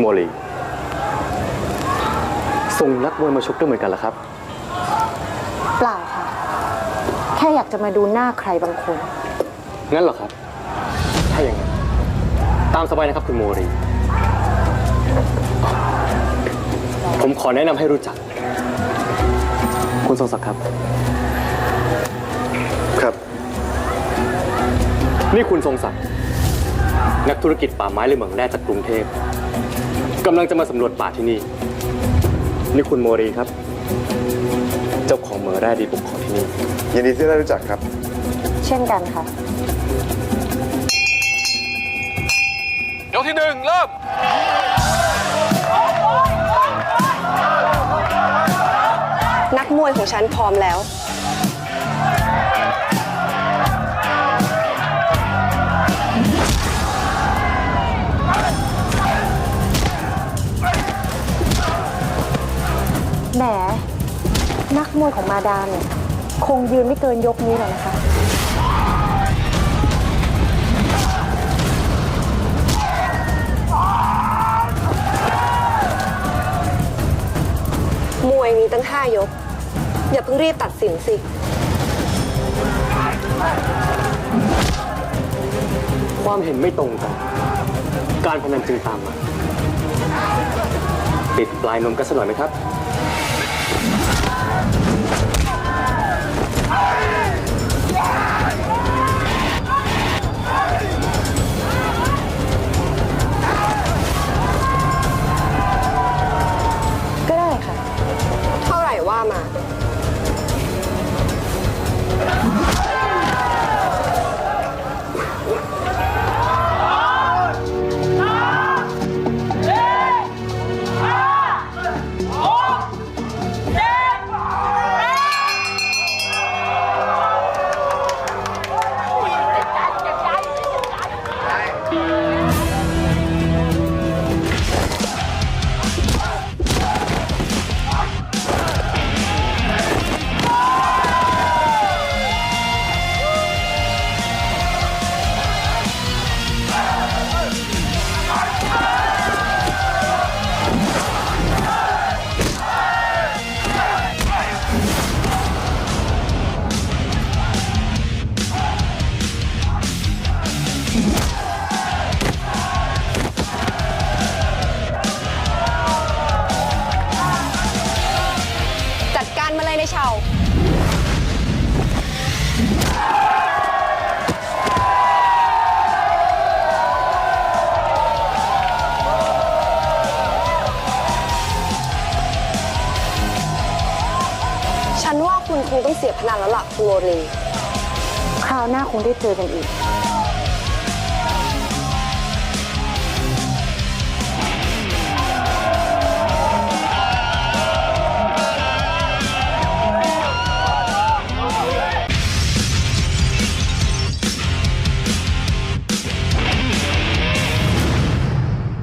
โมลีส่งนักมวยมาชกด้วยเหมือนกันเหรอครับ เปล่าค่ะ แค่อยากจะมาดูหน้าใครบางคน งั้นเหรอครับ ถ้าอย่างนั้นตามสบายนะครับคุณโมรีผมขอแนะนำให้รู้จัก คุณทรงศักดิ์ครับ ครับ นี่คุณทรงศักดิ์นักธุรกิจป่าไม้และเหมืองแร่จากกรุงเทพ กำลังจะมาสำรวจป่าที่นี่ นี่คุณโมรีครับ เจ้าของเหมืองแร่ดีบุกของที่นี่ ยินดีที่ได้รู้จักครับ เช่นกันค่ะ ยกที่หนึ่งเริ่ม นักมวยของฉันพร้อมแล้ว มวยของมาดามเนี่ยคงยืนไม่เกินยกนี้หรอกนะคะ มวยมีตั้งห้ายก อย่าเพิ่งรีบตัดสินสิ ความเห็นไม่ตรงกัน การพนันจึงตามมา ปิดปลายนมกันสักหน่อยไหมครับ ยในเชาฉันว่าคุณคงต้องเสียพนันแล้วล่ะคุณโรลีคราวหน้าคงได้เจอกันอีก